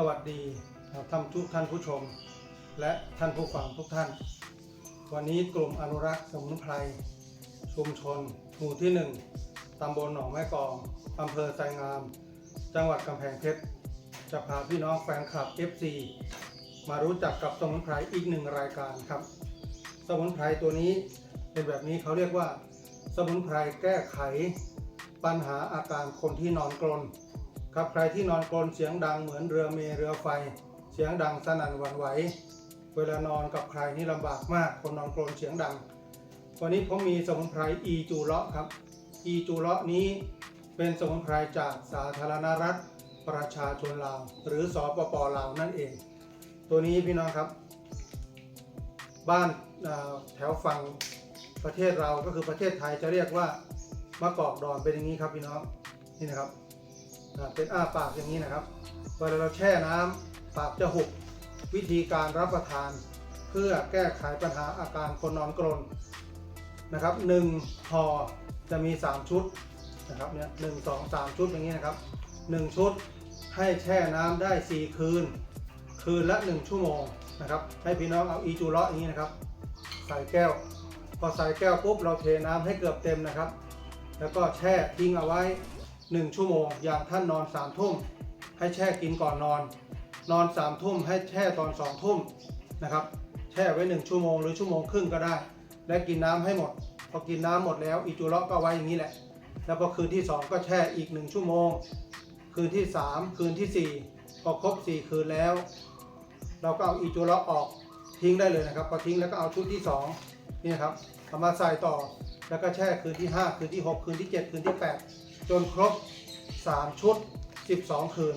สวัสดีท่านทุกท่านผู้ชม และท่านผู้ฟังทุกท่าน วันนี้กลุ่มอนุรักษ์สมุนไพรชุมชน หมู่ที่ 1 ตำบลหนองแม่กองอำเภอไซงาม จังหวัดกำแพงเพชรจะพาพี่น้องแฟนคลับ FC มารู้จักกับสมุนไพรอีกหนึ่งรายการครับ สมุนไพรตัวนี้เป็นแบบนี้เขาเรียกว่า สมุนไพรแก้ไข ปัญหาอาการคนที่นอนกรน ครับใครที่นอนกรนเสียงดังเหมือนเรือเมเรือไฟ เสียงดังสนั่นหวั่นไหว เวลานอนกับใครนี่ลำบากมากคนนอนกรนเสียงดัง วันนี้ผมมีสมุนไพรอีจูเลาะครับ อีจูเลาะนี้เป็นสมุนไพรจากสาธารณรัฐประชาชนลาวหรือสอปปลาวนั่นเอง ตัวนี้พี่น้องครับ บ้านแถวฝั่งประเทศเราก็คือประเทศไทยจะเรียกว่ามะกอกดอนเป็นอย่างนี้ครับพี่น้องนี่นะครับ เป็นอ้าปากอย่างนี้นะครับ เวลาเราแช่น้ำปากจะหุบวิธีการรับประทาน เพื่อแก้ไขปัญหาอาการคนนอนกรนนะครับหนึ่งห่อจะมี 3 ชุดนะครับเนี่ยหนึ่งสองสามชุดอย่างนี้นะครับหนึ่งชุดให้แช่น้ำได้ 4 คืน คืนละ 1 ชั่วโมงนะครับ ให้พี่น้องเอาอีจูเลาะอย่างนี้นะครับ ใส่แก้ว พอใส่แก้วปุ๊บเราเทน้ำให้เกือบเต็มนะครับ แล้วก็แช่ทิ้งเอาไว้ 1 ชั่วโมง อย่างท่านนอน3ามทุ่มให้แช่กินก่อนนอน นอน3ามทุ่มให้แช่ตอน2องทุ่มนะครับ แช่ไว้ 1 ชั่วโมงหรือชั่วโมงครึ่งก็ได้ และกินน้ำให้หมด พอกินน้ำหมดแล้ว อีจูเลาะก็ไว้อย่างนี้แหละ แล้วพอคืนที่ 2 ก็แช่อีก 1 ชั่วโมง คืนที่ 3 คืนทีสี่4 พอครบ 4 คืนแล้ว เราก็เอาอีจูเลาะออกทิ้งได้เลยนะครับพอทิ้งแล้วก็เอาชุดที่ 2 นี่นะครับเอามาใส่ต่อแล้วก็แช่คืนที่ 5 คืนที่ 6 คืนที่ 7 คืนที่ 8 จนครบ 3 ชุด 12 คืน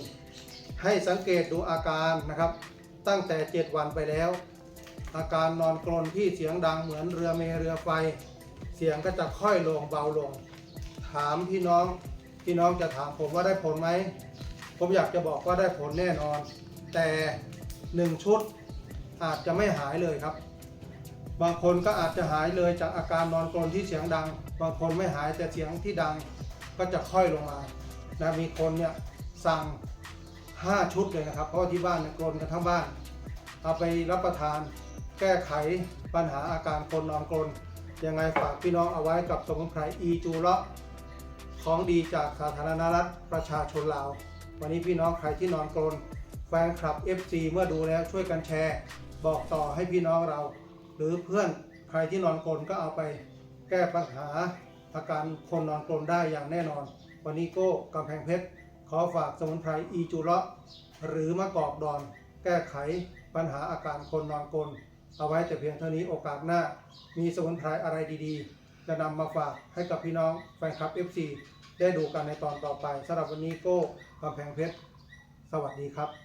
ให้สังเกตดูอาการนะครับ ตั้งแต่ 7 วันไปแล้ว อาการนอนกรนที่เสียงดังเหมือนเรือเมเรือไฟ เสียงก็จะค่อยลงเบาลง ถามพี่น้องพี่น้องจะถามผมว่าได้ผลไหม ผมอยากจะบอกว่าได้ผลแน่นอน แต่หนึ่งชุดอาจจะไม่หายเลยครับ บางคนก็อาจจะหายเลยจากอาการนอนกรนที่เสียงดัง บางคนไม่หายแต่เสียงที่ดัง ก็จะค่อยลงมานะมีคนเนี่ยสั่ง 5 ชุดเลยนะครับ เพราะที่บ้านเนี่ยกรนกันทั้งบ้าน เอาไปรับประทานแก้ไขปัญหาอาการคนนอนกรนยังไงฝากพี่น้องเอาไว้กับสมุนไพรอีจูเลาะของดีจากสาธารณรัฐประชาชนลาว วันนี้พี่น้องใครที่นอนกรนแฟนคลับ FC เมื่อดูแล้วช่วยกันแชร์ บอกต่อให้พี่น้องเรา หรือเพื่อนใครที่นอนกรนก็เอาไปแก้ปัญหา อาการคนนอนกรนได้อย่างแน่นอน วันนี้โก้กำแพงเพชร ขอฝากสมุนไพรอีจูเลาะหรือมะกอกดอน แก้ไขปัญหาอาการคนนอนกรนเอาไว้แต่เพียงเท่านี้โอกาสหน้า มีสมุนไพรอะไรดีๆ จะนำมาฝากให้กับพี่น้องแฟนคลับ FC ได้ดูกันในตอนต่อไปสำหรับวันนี้โก้กำแพงเพชร สวัสดีครับ